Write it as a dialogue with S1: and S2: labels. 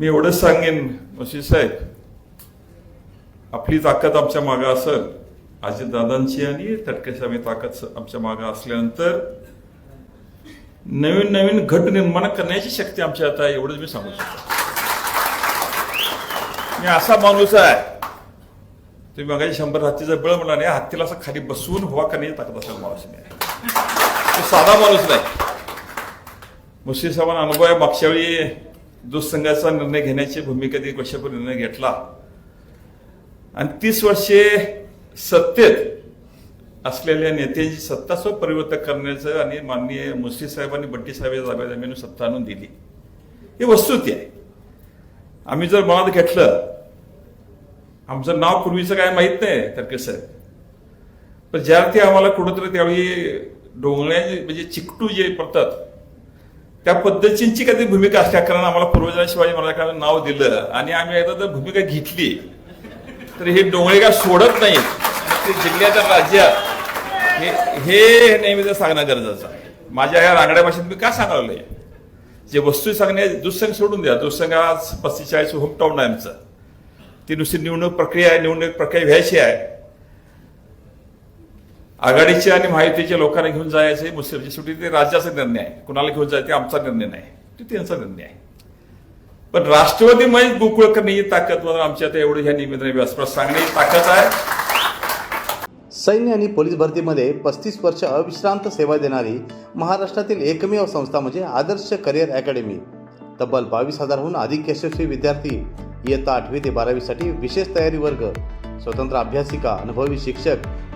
S1: मी एवढंच सांगेन वशी साहेब. आपली ताकद आमच्या मागं असेल अजितदादांची आणि तटकेसाहेब ताकद आमच्या मागं असल्यानंतर नवीन नवीन घट निर्माण करण्याची शक्ती आमच्या आता एवढंच मी सांगू शकतो. मी असा माणूस आहे तुम्ही बघायचे शंभर हत्तीचा बळ म्हणा नाही हत्तीला असं खाली बसवून हवा करण्याची ताकद असेल माणूस नाही साधा माणूस नाही. मुस्लिम साहेबांना अनुभव आहे मागच्या वेळी जो संघाचा निर्णय घेण्याची भूमिका एक वर्षापूर्वी निर्णय घेतला? आणि तीस वर्षे सत्तेत असलेल्या नेत्यांची सत्ता स्व परिवर्तन करण्याचं आणि माननीय मुस्लिम साहेबांनी बट्टी साहेब जाब्यात यांनी सत्ता आणून दिली. ही वस्तुती आहे. आम्ही जर मनात घेतलं आमचं नाव पूर्वीचं काय माहीत नाही तरके साहेब. पण ज्या ते आम्हाला कुठंतरी त्यावेळी डोंगळ्या म्हणजे चिकटू जे पडतात त्या पद्धतींची कधी भूमिका असल्या कारण आम्हाला पूर्वजांना शिवाजी महाराजांना नाव दिलं आणि आम्ही एकदा जर भूमिका घेतली तर हे डोंगळे काय सोडत नाहीत. ते जिल्ह्याच्या राज्यात. हे हे नेहमी जर सांगणं गरजेचं आहे. माझ्या या रांगड्या भाषेत मी का सांगावं जे वस्तू सांगणे दुःसंग सोडून द्या. दुःसंग आज पस्तीस चाळीस होमटाऊन आहे आमचं. ती नुसती निवडणूक प्रक्रिया आहे निवडणूक प्रक्रिया व्हायची आहे. आघाडीचे आणि माहितीच्या लोकांना घेऊन जायचे मुस्लिमची सुट्टी ते राज्याचा निर्णय आहे. कुणाला घेऊन जायचे आमचा निर्णय नाही. ते त्यांचा निर्णय आहे. पण राष्ट्रवादी म्हणजे गोकुळ ही ताकद म्हणून आमच्या एवढं ह्या निमित्ताने व्यासपीठ सांगणे ताकद आहे.
S2: सैन्य आणि पोलीस भरतीमध्ये पस्तीस वर्ष अविश्रांत सेवा देणारी महाराष्ट्रातील एकमेव संस्था म्हणजे आदर्श करिअर अकॅडमी. तब्बल बावीस हजारहून अधिक यशस्वी विद्यार्थी इयत्ता आठवी ते बारावीसाठी विशेष तयारी वर्ग स्वतंत्र अभ्यासिका अनुभवी शिक्षक